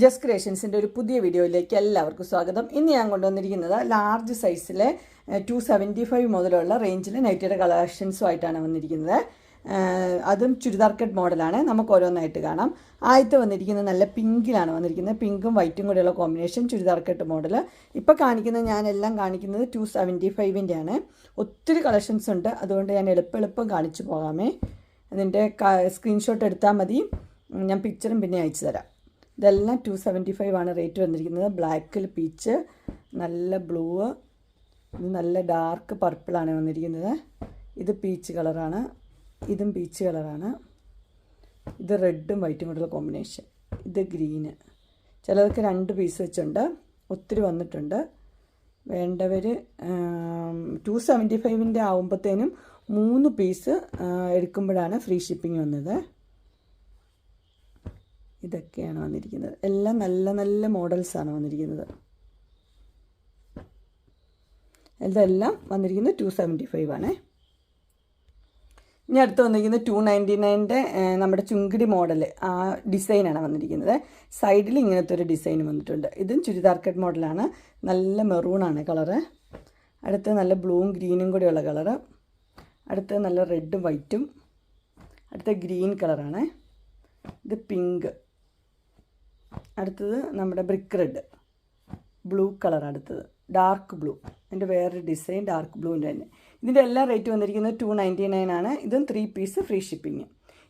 ജസ് ക്രിയേഷൻസിന്റെ ഒരു പുതിയ വീഡിയോയിലേക്ക് എല്ലാവർക്കും സ്വാഗതം. ഇന്ന് ഞാൻ കൊണ്ടുവന്നിരിക്കുന്നത് ലാർജ് സൈസിലെ ടു സെവന്റി ഫൈവ് മുതലുള്ള റേഞ്ചിലെ നൈറ്റിയുടെ കളക്ഷൻസുമായിട്ടാണ് വന്നിരിക്കുന്നത്. അതും ചുരിദാർ കട്ട് മോഡലാണ്. നമുക്ക് ഓരോന്നായിട്ട് കാണാം. ആദ്യത്തെ വന്നിരിക്കുന്നത് നല്ല പിങ്കിലാണ് വന്നിരിക്കുന്നത്. പിങ്കും വൈറ്റും കൂടെയുള്ള കോമ്പിനേഷൻ ചുരിദാർ കട്ട് മോഡൽ ഇപ്പോൾ കാണിക്കുന്നത് ഞാനെല്ലാം കാണിക്കുന്നത് ടു സെവന്റി ഫൈവിന്റെയാണ് ഒത്തിരി കളക്ഷൻസ് ഉണ്ട്. അതുകൊണ്ട് ഞാൻ എളുപ്പം എളുപ്പം കാണിച്ചു പോകാമേ. അതിന്റെ സ്ക്രീൻഷോട്ട് എടുത്താൽ മതി. ഞാൻ പിക്ചറും പിന്നെ അയച്ചു തരാം. ഇതെല്ലാം ടു സെവന്റി ഫൈവ് ആണ് റേറ്റ് വന്നിരിക്കുന്നത്. ബ്ലാക്കിൽ പീച്ച് നല്ല ബ്ലൂ ഇത് നല്ല ഡാർക്ക് പർപ്പിളാണ് വന്നിരിക്കുന്നത്. ഇത് പീച്ച് കളറാണ് ഇതും പീച്ച് കളറാണ് ഇത് റെഡും വൈറ്റും കൂടെയുള്ള കോമ്പിനേഷൻ ഇത് ഗ്രീന് ചിലതൊക്കെ രണ്ട് പീസ് വെച്ചുണ്ട് ഒത്തിരി വന്നിട്ടുണ്ട്. വേണ്ടവർ ടു സെവന്റി ഫൈവിന്റെ ആകുമ്പോഴത്തേനും മൂന്ന് പീസ് എടുക്കുമ്പോഴാണ് ഫ്രീ ഷിപ്പിംഗ് വന്നത്. ഇതൊക്കെയാണ് വന്നിരിക്കുന്നത്. എല്ലാം നല്ല നല്ല മോഡൽസാണ് വന്നിരിക്കുന്നത്. ഇതെല്ലാം വന്നിരിക്കുന്നത് ടു സെവന്റി ഫൈവ് ആണേ. ഇനി അടുത്ത് വന്നിരിക്കുന്നത് ടു നയന്റി നയന്റെ നമ്മുടെ ചുങ്കിടി മോഡൽ ആ ഡിസൈനാണ് വന്നിരിക്കുന്നത്. സൈഡിൽ ഇങ്ങനത്തെ ഒരു ഡിസൈൻ വന്നിട്ടുണ്ട്. ഇതും ചുരിദാർ കട്ട് മോഡലാണ് നല്ല മെറൂണാണ് കളറ് അടുത്ത് നല്ല ബ്ലൂവും ഗ്രീനും കൂടെയുള്ള കളറ് അടുത്ത് നല്ല റെഡും വൈറ്റും അടുത്ത ഗ്രീൻ കളറാണ് ഇത് പിങ്ക് അടുത്തത് നമ്മുടെ ബ്രിക്ക് റെഡ് ബ്ലൂ കളർ അടുത്തത്. ഡാർക്ക് ബ്ലൂ അതിന്റെ വേറൊരു ഡിസൈൻ ഡാർക്ക് ബ്ലൂവിന്റെ തന്നെ. ഇതിന്റെ എല്ലാ റേറ്റ് വന്നിരിക്കുന്നത് ടു നയന്റി നയൻ ആണ്. ഇതും ത്രീ പീസ് ഫ്രീ ഷിപ്പിംഗ്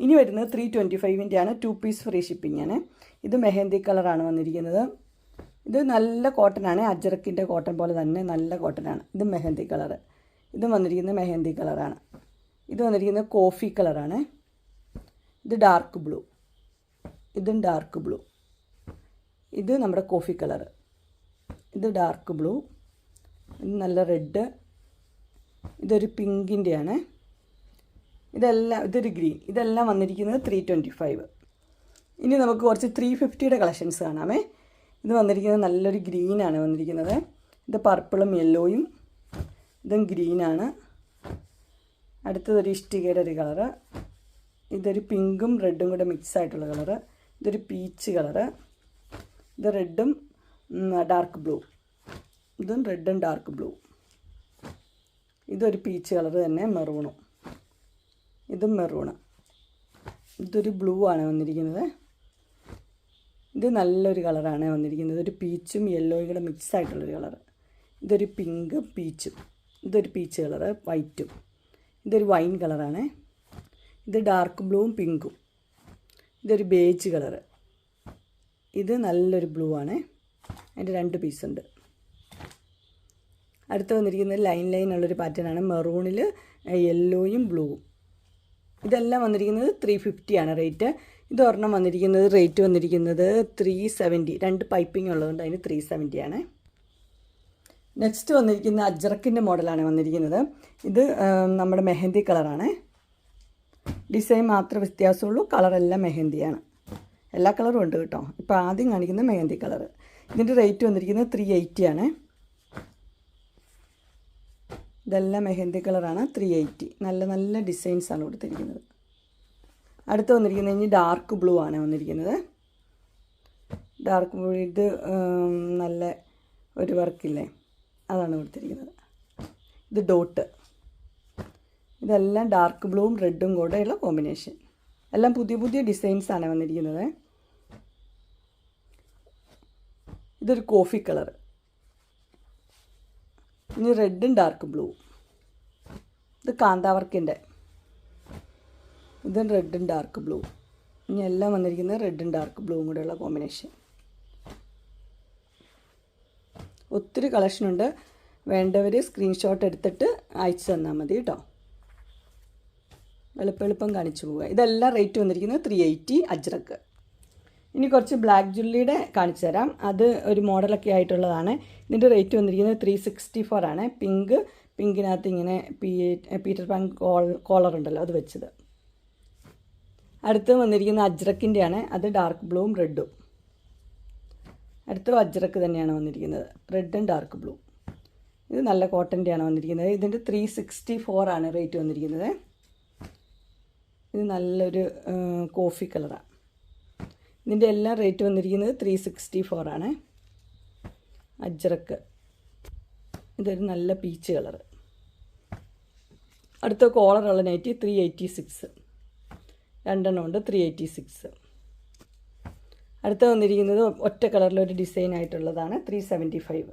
ഇനി വരുന്നത് ത്രീ ട്വന്റി ഫൈവിന്റെ ആണ്. ടു പീസ് ഫ്രീ ഷിപ്പിംഗ് ആണ്. ഇത് മെഹന്തി കളറാണ് വന്നിരിക്കുന്നത്. ഇത് നല്ല കോട്ടനാണ് അജറക്കിന്റെ കോട്ടൺ പോലെ തന്നെ നല്ല കോട്ടനാണ് ഇത് മെഹന്തി കളർ ഇതും വന്നിരിക്കുന്നത് മെഹന്തി കളറാണ് ഇത് വന്നിരിക്കുന്നത് കോഫി കളറാണ് ഇത് ഡാർക്ക് ബ്ലൂ ഇതും ഡാർക്ക് ബ്ലൂ ഇത് നമ്മുടെ കോഫി കളർ ഇത് ഡാർക്ക് ബ്ലൂ. ഇത് നല്ല റെഡ്. ഇതൊരു പിങ്കിന്റെയാണ് ഇതെല്ലാം ഇതൊരു ഗ്രീൻ. ഇതെല്ലാം വന്നിരിക്കുന്നത് ത്രീ ട്വന്റി ഫൈവ് ഇനി നമുക്ക് കുറച്ച് ത്രീ ഫിഫ്റ്റിയുടെ കളക്ഷൻസ് കാണാമേ. ഇത് വന്നിരിക്കുന്നത് നല്ലൊരു ഗ്രീനാണ് വന്നിരിക്കുന്നത്. ഇത് പർപ്പിളും യെല്ലോയും. ഇതും ഗ്രീനാണ്. അടുത്തതൊരു ഇഷ്ടികയുടെ ഒരു കളറ്. ഇതൊരു പിങ്കും റെഡും കൂടെ മിക്സ് ആയിട്ടുള്ള കളറ്. ഇതൊരു പീച്ച് കളറ്. ഇത് റെഡും ഡാർക്ക് ബ്ലൂ. ഇതും റെഡും ഡാർക്ക് ബ്ലൂ. ഇതൊരു പീച്ച് കളർ തന്നെ മെറൂണും. ഇതും മെറൂണ്. ഇതൊരു ബ്ലൂ ആണ് വന്നിരിക്കുന്നത്. ഇത് നല്ലൊരു കളറാണ് വന്നിരിക്കുന്നത്. ഒരു പീച്ചും യെല്ലോയും കൂടെ മിക്സ് ആയിട്ടുള്ളൊരു കളർ. ഇതൊരു പിങ്ക് പീച്ചും. ഇതൊരു പീച്ച് കളറ് വൈറ്റും. ഇതൊരു വൈൻ കളറാണ്. ഇത് ഡാർക്ക് ബ്ലൂവും പിങ്കും. ഇതൊരു ബേജ് കളറ്. ഇത് നല്ലൊരു ബ്ലൂ ആണ്. അതിന്റെ രണ്ട് പീസ് ഉണ്ട്. അടുത്ത് വന്നിരിക്കുന്നത് ലൈൻ ലൈൻ ഉള്ളൊരു പാറ്റേൺ ആണ്. മെറൂണിൽ യെല്ലോയും ബ്ലൂവും ഇതെല്ലാം വന്നിരിക്കുന്നത് ത്രീ ആണ് റേറ്റ് ഇത് ഒരെണ്ണം വന്നിരിക്കുന്നത് റേറ്റ് വന്നിരിക്കുന്നത് ത്രീ സെവന്റി രണ്ട് പൈപ്പിംഗ് ഉള്ളതുകൊണ്ട് അതിന് ത്രീ സെവന്റി ആണ്. നെക്സ്റ്റ് വന്നിരിക്കുന്ന അജ്രക്കിന്റെ മോഡലാണ് വന്നിരിക്കുന്നത്. ഇത് നമ്മുടെ മെഹന്തി കളറാണ് ഡിസൈൻ മാത്രമേ വ്യത്യാസമുള്ളൂ കളറെല്ലാം മെഹന്തിയാണ്. എല്ലാ കളറും ഉണ്ട് കേട്ടോ. ഇപ്പോൾ ആദ്യം കാണിക്കുന്ന മെഹന്തി കളർ ഇതിന്റെ റേറ്റ് വന്നിരിക്കുന്നത് ത്രീ എയ്റ്റി ആണ്. ഇതെല്ലാം മെഹന്തി കളറാണ്. ത്രീ എയ്റ്റി നല്ല നല്ല ഡിസൈൻസാണ് കൊടുത്തിരിക്കുന്നത്. അടുത്ത് വന്നിരിക്കുന്നത് ഇനി ഡാർക്ക് ബ്ലൂ ആണ് വന്നിരിക്കുന്നത്. ഡാർക്ക് ബ്ലൂ ഇത് നല്ല ഒരു വർക്കില്ലേ അതാണ് കൊടുത്തിരിക്കുന്നത്. ഇത് ഡോട്ട് ഇതെല്ലാം ഡാർക്ക് ബ്ലൂവും റെഡും കൂടെയുള്ള കോമ്പിനേഷൻ എല്ലാം പുതിയ പുതിയ ഡിസൈൻസാണ് വന്നിരിക്കുന്നത്. ഇതൊരു കോഫി കളർ ഇനി റെഡും ഡാർക്ക് ബ്ലൂ ഇത് കാന്താവർക്കിന്റെ ഇതും റെഡും ഡാർക്ക് ബ്ലൂ ഇനി എല്ലാം വന്നിരിക്കുന്നത് റെഡും ഡാർക്ക് ബ്ലൂവും കൂടെയുള്ള കോമ്പിനേഷൻ ഒത്തിരി കളക്ഷനുണ്ട് വേണ്ടവർ സ്ക്രീൻഷോട്ട് എടുത്തിട്ട് അയച്ചു തന്നാൽ മതി കേട്ടോ. എളുപ്പം കാണിച്ചു പോവുക. ഇതെല്ലാം റേറ്റ് വന്നിരിക്കുന്നത് ത്രീ എയ്റ്റി അജ്രക്ക് ഇനി കുറച്ച് ബ്ലാക്ക് ജുല്ലിയുടെ കാണിച്ചു തരാം. അത് ഒരു മോഡലൊക്കെ ആയിട്ടുള്ളതാണ്. ഇതിന്റെ റേറ്റ് വന്നിരിക്കുന്നത് ത്രീ സിക്സ്റ്റി ഫോർ ആണ്. പിങ്ക് പിങ്കിനകത്ത് ഇങ്ങനെ പീ പീറ്റർ പാൻ കോൾ കോളർ ഉണ്ടല്ലോ അത് വെച്ചത്. അടുത്ത് വന്നിരിക്കുന്ന അജ്രക്കിന്റെയാണ് അത് ഡാർക്ക് ബ്ലൂവും റെഡും അടുത്ത അജ്രക്ക് തന്നെയാണ് വന്നിരിക്കുന്നത്. റെഡും ഡാർക്ക് ബ്ലൂ ഇത് നല്ല കോട്ടന്റെയാണ് വന്നിരിക്കുന്നത്. ഇതിന്റെ ത്രീ സിക്സ്റ്റി ഫോർ ആണ് റേറ്റ് വന്നിരിക്കുന്നത്. ഇത് നല്ലൊരു കോഫി കളറാണ് ഇതിന്റെ എല്ലാം റേറ്റ് വന്നിരിക്കുന്നത് ത്രീ സിക്സ്റ്റി ഫോറാണ് അജ്രക്ക്. ഇതൊരു നല്ല പീച്ച് കളറ്. അടുത്ത കോളറുള്ള നൈറ്റി ത്രീ എയ്റ്റി സിക്സ് രണ്ടെണ്ണം ഉണ്ട് ത്രീ എയ്റ്റി സിക്സ് അടുത്ത വന്നിരിക്കുന്നത് ഒറ്റ കളറിലൊരു ഡിസൈൻ ആയിട്ടുള്ളതാണ് ത്രീ സെവന്റി ഫൈവ്